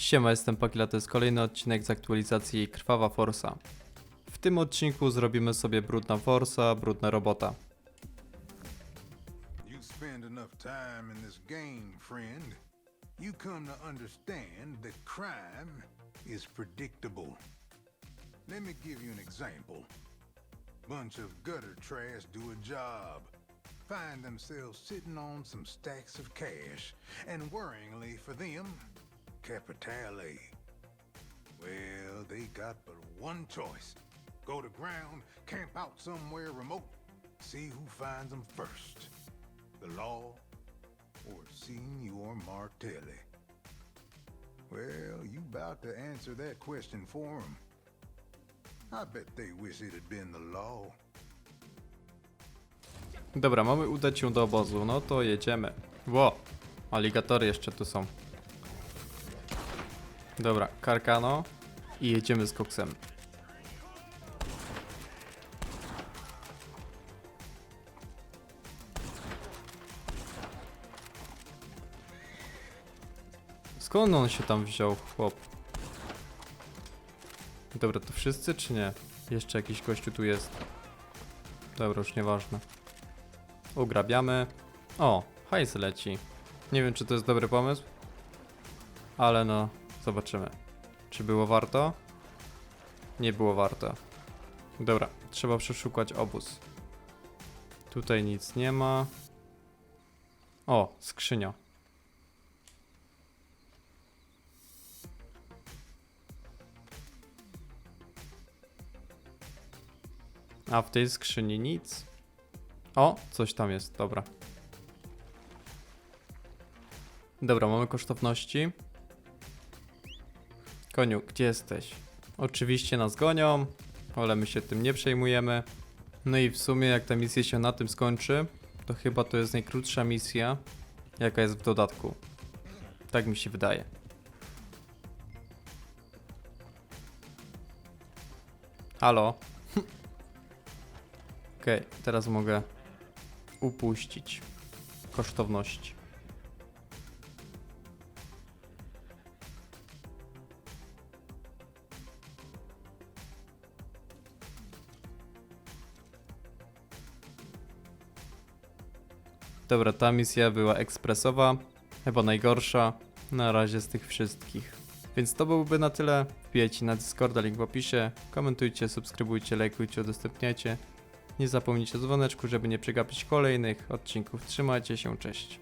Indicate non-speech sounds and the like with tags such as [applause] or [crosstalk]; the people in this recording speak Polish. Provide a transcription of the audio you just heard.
Siema, jestem Pakila, to jest kolejny odcinek z aktualizacji Krwawa Forsa. W tym odcinku zrobimy sobie brudna Forsa, brudna robota. Friend. Bunch of gutter trash do a job, find themselves sitting on some stacks of cash, and worryingly for them, capitale. Well, they got but one choice go to ground, camp out somewhere remote, see who finds them first the law or Signor Martelli? Well, you about to answer that question for 'em. I bet they wish it had been the law. Dobra, mamy udać się do obozu, no to jedziemy. Ło, aligatory jeszcze tu są. Dobra, karkano i jedziemy z koksem. Skąd on się tam wziął, chłop? Dobra, to wszyscy czy nie? Jeszcze jakiś gościu tu jest. Dobra, już nieważne. Ugrabiamy. O, hajs leci. Nie wiem, czy to jest dobry pomysł. Ale no, zobaczymy. Czy było warto? Nie było warto. Dobra, trzeba przeszukać obóz. Tutaj nic nie ma. O, skrzynia. A w tej skrzyni nic. O, coś tam jest, dobra. Dobra, mamy kosztowności. Koniu, gdzie jesteś? Oczywiście nas gonią, ale my się tym nie przejmujemy. No i w sumie, jak ta misja się na tym skończy, to chyba to jest najkrótsza misja, jaka jest w dodatku. Tak mi się wydaje. Halo? [laughs] Okej, teraz mogę upuścić kosztowności. Dobra, ta misja była ekspresowa, chyba najgorsza na razie z tych wszystkich. Więc to byłoby na tyle. Wbijajcie na Discorda, link w opisie. Komentujcie, subskrybujcie, lajkujcie, udostępniajcie. Nie zapomnijcie o dzwoneczku, żeby nie przegapić kolejnych odcinków. Trzymajcie się, cześć.